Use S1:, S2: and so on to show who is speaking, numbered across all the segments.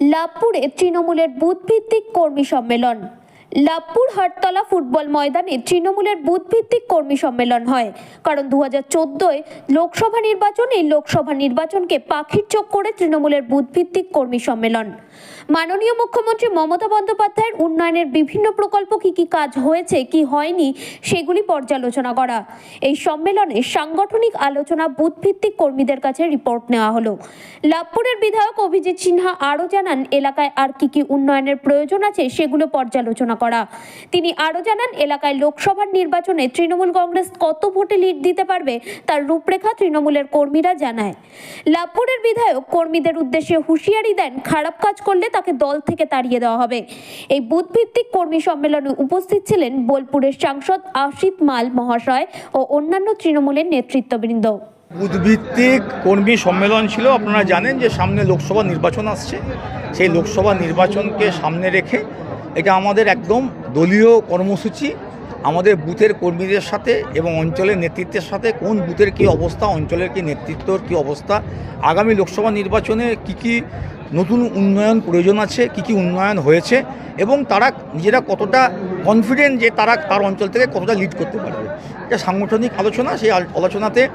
S1: লাভপুরে তৃণমূলের বুথভিত্তিক কর্মী সম্মেলন। লাভপুর হাটতলা ফুটবল ময়দানে তৃণমূলের বুথভিত্তিক কর্মী সম্মেলন হয়। কারণ দু হাজার চোদ্দোয় লোকসভা নির্বাচন এই লোকসভা নির্বাচনকে পাখির চোখ করে তৃণমূলের বুথভিত্তিক কর্মী সম্মেলন। মাননীয় মুখ্যমন্ত্রী মমতা বন্দ্যোপাধ্যায়ের উন্নয়নের বিভিন্ন প্রকল্প কি কি কাজ হয়েছে, কি হয়নি, সেগুলি পর্যালোচনা করা। এই সম্মেলনে সাংগঠনিক আলোচনা বুথভিত্তিক কর্মীদের কাছে রিপোর্ট নেওয়া হলো। লাভপুরের বিধায়ক অভিজিৎ সিনহা আরও জানান, এলাকায় আর কি কি উন্নয়নের প্রয়োজন আছে সেগুলো পর্যালোচনা করা। তিনি আরও জানান, এলাকায় লোকসভার নির্বাচনে তৃণমূল কংগ্রেস কত ভোটে লিড দিতে পারবে, তার রূপরেখা তৃণমূলের কর্মীরা জানায়। লাভপুরের বিধায়ক কর্মীদের উদ্দেশ্যে হুঁশিয়ারি দেন, খারাপ কাজ করলে তাকে দল থেকে তাড়িয়ে দেওয়া হবে। এই বুথভিত্তিক কর্মী সম্মেলনে উপস্থিত ছিলেন বোলপুরের সাংসদ আশিত মাল মহাশয় ও অন্যান্য তৃণমূলের নেতৃত্ববৃন্দ।
S2: বুথভিত্তিক কর্মী সম্মেলন ছিল, আপনারা জানেন যে সামনে লোকসভা নির্বাচন আসছে। সেই লোকসভা নির্বাচনকে সামনে রেখে এটা আমাদের একদম দলীয় কর্মসূচি। আমাদের বুথের কর্মীদের সাথে এবং অঞ্চলের নেতৃত্বের সাথে কোন বুথের কী অবস্থা, অঞ্চলের কী নেতৃত্বর কী অবস্থা, আগামী লোকসভা নির্বাচনে কি কি নতুন উন্নয়ন প্রয়োজন আছে, কি কি উন্নয়ন হয়েছে এবং তারা নিজেরা কতটা কনফিডেন্ট যে তারা তার অঞ্চল থেকে কতটা লিড করতে পারবে। এটা সাংগঠনিক আলোচনা, সেই আল- আলোচনাতে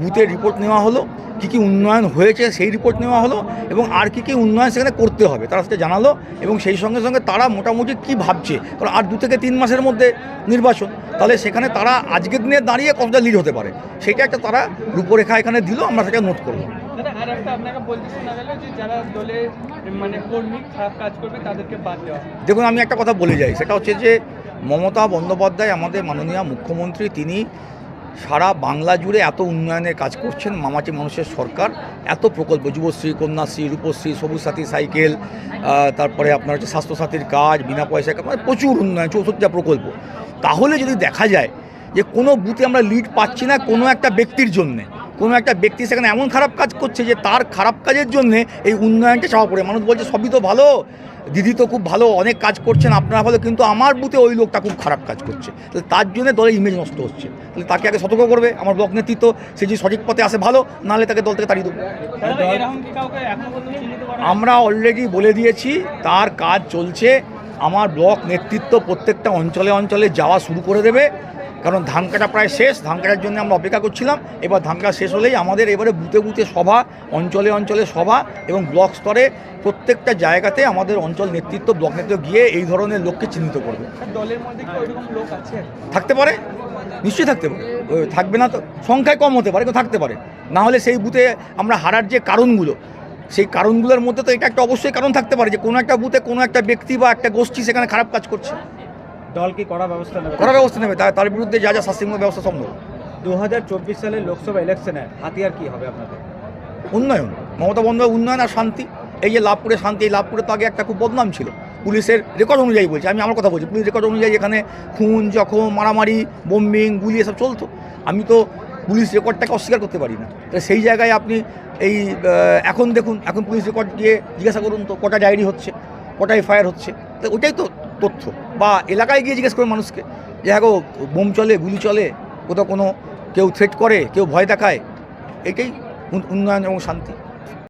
S2: বুথের রিপোর্ট নেওয়া হলো, কী কী উন্নয়ন হয়েছে সেই রিপোর্ট নেওয়া হলো এবং আর কী কী উন্নয়ন সেখানে করতে হবে, তারা সেটা জানালো এবং সেই সঙ্গে সঙ্গে তারা মোটামুটি কী ভাবছে, কারণ আর দু থেকে তিন মাসের মধ্যে নির্বাচন, তাহলে সেখানে তারা আজকের দিনে দাঁড়িয়ে কতটা লিড হতে পারে, সেটা একটা তারা রূপরেখা এখানে দিল, আমরা সেটা নোট
S3: একটা মানে
S2: দেখুন, আমি একটা কথা বলে যাই। সেটা হচ্ছে যে মমতা বন্দ্যোপাধ্যায়, আমাদের মাননীয় মুখ্যমন্ত্রী, তিনি সারা বাংলা জুড়ে এত উন্নয়নের কাজ করছেন, মামাটি মানুষের সরকার, এত প্রকল্প, যুবশ্রী, কন্যাশ্রী, রূপশ্রী, সবুজ সাথী সাইকেল তারপরে আপনার হচ্ছে স্বাস্থ্যসাথীর কাজ, বিনা পয়সায় মানে প্রচুর উন্নয়ন, চৌষট্টিটা প্রকল্প। তাহলে যদি দেখা যায় যে কোনো বুথে আমরা লিড পাচ্ছি না কোনো একটা ব্যক্তির জন্যে কোনো একটা ব্যক্তি সেখানে এমন খারাপ কাজ করছে যে তার খারাপ কাজের জন্য এই উন্নয়নটা চাওয়া পড়ে। মানুষ বলছে সবই তো ভালো। দিদি তো খুব ভালো অনেক কাজ করছেন আপনারা ভালো কিন্তু আমার বুথে ওই লোকটা খুব খারাপ কাজ করছে। তাহলে তার জন্য দলের ইমেজ নষ্ট হচ্ছে। তাহলে তাকে আগে সতর্ক করবে আমার ব্লক নেতৃত্ব সে যদি সঠিক পথে আসে ভালো নাহলে তাকে দল থেকে তাড়িয়ে দেবো। আমরা অলরেডি বলে দিয়েছি তার কাজ চলছে। আমার ব্লক নেতৃত্ব প্রত্যেকটা অঞ্চলে অঞ্চলে যাওয়া শুরু করে দেবে। কারণ ধান কাটা প্রায় শেষ ধান কাটার জন্য আমরা অপেক্ষা করছিলাম। এবার ধান কাটা শেষ হলেই আমাদের এবারে বুথে বুথে সভা অঞ্চলে অঞ্চলে সভা এবং ব্লক স্তরে প্রত্যেকটা জায়গাতে আমাদের অঞ্চল নেতৃত্ব ব্লক নেতৃত্ব গিয়ে এই ধরনের লোককে চিহ্নিত করবে।
S3: দলের মধ্যে লোক আছে?
S2: থাকতে পারে? নিশ্চয়ই থাকতে পারে। থাকবে না তো। সংখ্যায় কম হতে পারে কিন্তু থাকতে পারে। না হলে সেই বুথে আমরা হারার যে কারণগুলো সেই কারণগুলোর মধ্যে তো এটা একটা অবশ্যই কারণ থাকতে পারে যে কোনো একটা বুথে কোনো একটা ব্যক্তি বা একটা গোষ্ঠী সেখানে খারাপ কাজ করছে।
S4: দল কি কড়া ব্যবস্থা নেবে।
S2: করার ব্যবস্থা নেবে তার বিরুদ্ধে যা যা শাস্তিমূলক ব্যবস্থা সম্ভব।
S4: দু হাজার চব্বিশ সালের লোকসভা ইলেকশনে হাতিয়ার কি হবে আপনাদের?
S2: উন্নয়ন মমতা বন্দ্যোপাধ্যায় উন্নয়ন আর শান্তি। এই যে লাভপুরে শান্তি এই লাভপুরে তো আগে একটা খুব বদনাম ছিল। পুলিশের রেকর্ড অনুযায়ী বলছি আমি আমার কথা বলছি পুলিশ রেকর্ড অনুযায়ী এখানে খুন জখম মারামারি বোম্বিং গুলি এসব চলতো। আমি তো পুলিশ রেকর্ডটাকে অস্বীকার করতে পারি না। তো সেই জায়গায় আপনি এই এখন দেখুন এখন পুলিশ রেকর্ড গিয়ে জিজ্ঞাসা করুন তো কটা ডায়েরি হচ্ছে কটা এফআইআর হচ্ছে। তো ওইটাই তো তথ্য বা এলাকায় গিয়ে জিজ্ঞেস করে মানুষকে যে হ্যাঁ গো, বোম চলে, গুলি চলে, কোথাও কোনো কেউ থ্রেট করে, কেউ ভয় দেখায়। এটাই উন্নয়ন এবং শান্তি।